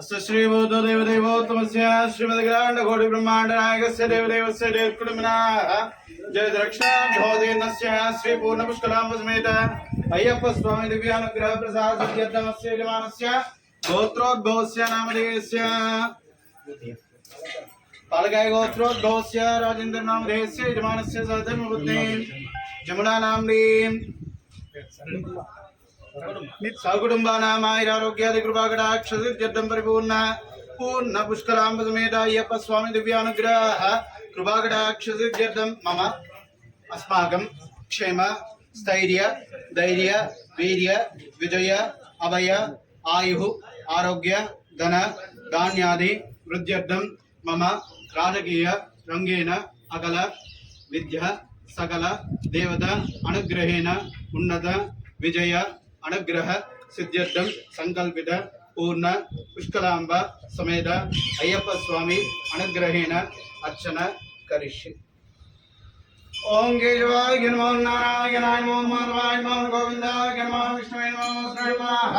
अस्य श्रीभूतो देवदेवोत्तमस्य श्रीमद्ग्राण्डकोटि ब्रह्माण्डनायकस्य देवदेवस्य देवकुटुम्बिनाः जयद्रक्षाढोदेनस्य श्रीपूर्णपुष्कलाम्बसमेत अय्यप्प स्वामी दिव्यानुग्रह प्रसाद सत्यर्थमस्य यजमानस्य गोत्रोद्भवस्य नामधेयस्य पालकाय गोत्रोद्भवस्य राजेन्द्र नामधेयस्य यजमानस्य सहधर्मपत्नी जमुना नाम्नीम् సకుటుంబానామాయిరారోగ్యాది కృపాకటాక్షసిద్ధ్యర్థం పరిపూర్ణ. పూర్ణ పుష్కరాంబ అయ్యప్ప స్వామి దివ్యానుగ్రహ కృపాకటాక్షసిద్ధ్యర్థం మమ అస్మాకం క్షేమ స్థైర్య ధైర్య వీర్య విజయ అభయ ఆయు ఆరోగ్య ధన ధాన్యాది వృద్ధ్యర్థం. మమ రాజకీయ రంగేణ అగల విద్య సకల దేవత అనుగ్రహేణ ఉన్నత విజయ அனுகிரக சித்தியர்த்தம் சங்கல்பித பூர்ண புஷ்கலாம்ப சமேத ஐயப்ப சுவாமி அனுகிரகேண அர்ச்சன கரிஷி. ஓம் கேஜவாய நமோ நாராயணாய நமோ மாதவாய நமோ கோவிந்தாய நமோ விஷ்ணுவே நமோ ஸ்ரீமாஹ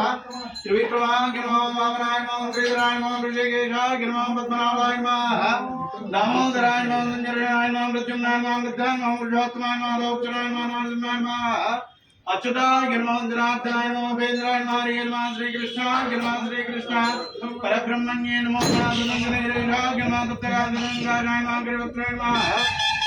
திரிவிக்ரமாய நமோ வாமனாய நமோ ஸ்ரீதராய நமோ ரிஷிகேஷாய நமோ பத்மநாபாய நமஹ தாமோதராய நமோ சஞ்சராய நமோ மிருத்யும்னாய நமோ கிருத்தாய நமோ புருஷோத்தமாய நமோ லோகச்சராய நமோ நாரசிம்மாய நமஹ अच्युता गिरमोन्द्रार्थनाय नमः वेन्द्राय मार्य गिरमा श्री कृष्ण श्री परब्रह्मण्ये नमो नादनन्दनेरेधा गिरमा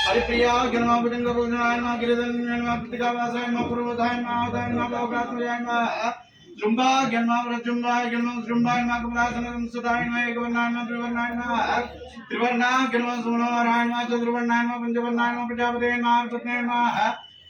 हरिप्रिया गिरमा भुजङ्गभूषणाय माँ गिरिधन्याय पूर्वधाय माँ लोकात्मजाय माँ जुम्बा गिरमा व्रजुम्बा गिरमा जुम्बा माँ कमलासनम सुदाय एकवर्णाय माँ त्रिवर्णाय माँ त्रिवर्णा गिरमा सुमनोराय माँ चतुर्वर्णाय माँ पंचवर्णाय माँ प्रजापते माँ पत्ने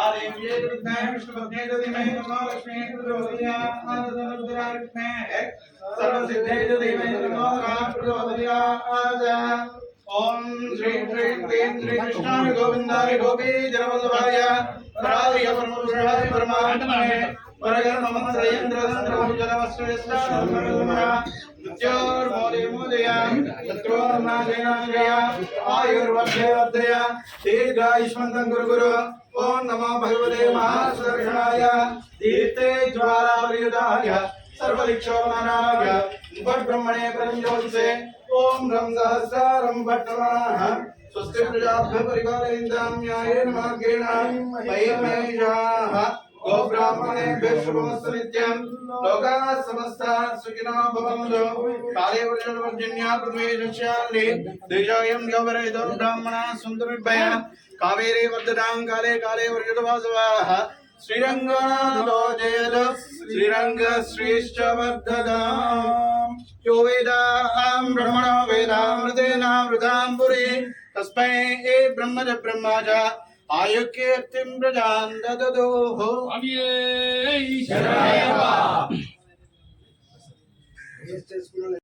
आर्यव्ये विद्महे विष्णुपत्न्ये धीमहि तन्नो मृत्योर्मोदिमुदयाम् शत्रोर्नाशेनाश्रयाम् भगवते महासुदर्शनाय दीप्ते ज्वालापर्युताय सर्वदिक्षोमनाय उपब्रह्मणे प्रञ्जोत्से ॐ रं सहस्रारं स्वस्ति प्रजाभ्यः परिपालयन्तां न्यायेन मार्गेण मयमेषाः మహిమేషాః గోబ్రాహ్మణేభ్యः శుభమస్తు నిత్యం లోకాः సమస్తాः సుఖినో భవంతు కాలే వర్షవర్జన్యా పృథ్వీ శస్యాలి దేశాయం యోవరేదో బ్రాహ్మణాः సంతు నిర్భయ కావేరీ వర్ధతాం కాలే కాలే వర్షతు వాసవాः శ్రీరంగనాథో జయద శ్రీరంగ శ్రీశ్చ వర్ధతాం यो वेदां ब्रह्मणो वेदामृतेनावृतां पुरी तस्मै ए ब्रह्म च ब्रह्मा च ఆయుకీర్తిం ప్రజాన్ దదోహో అవ్యే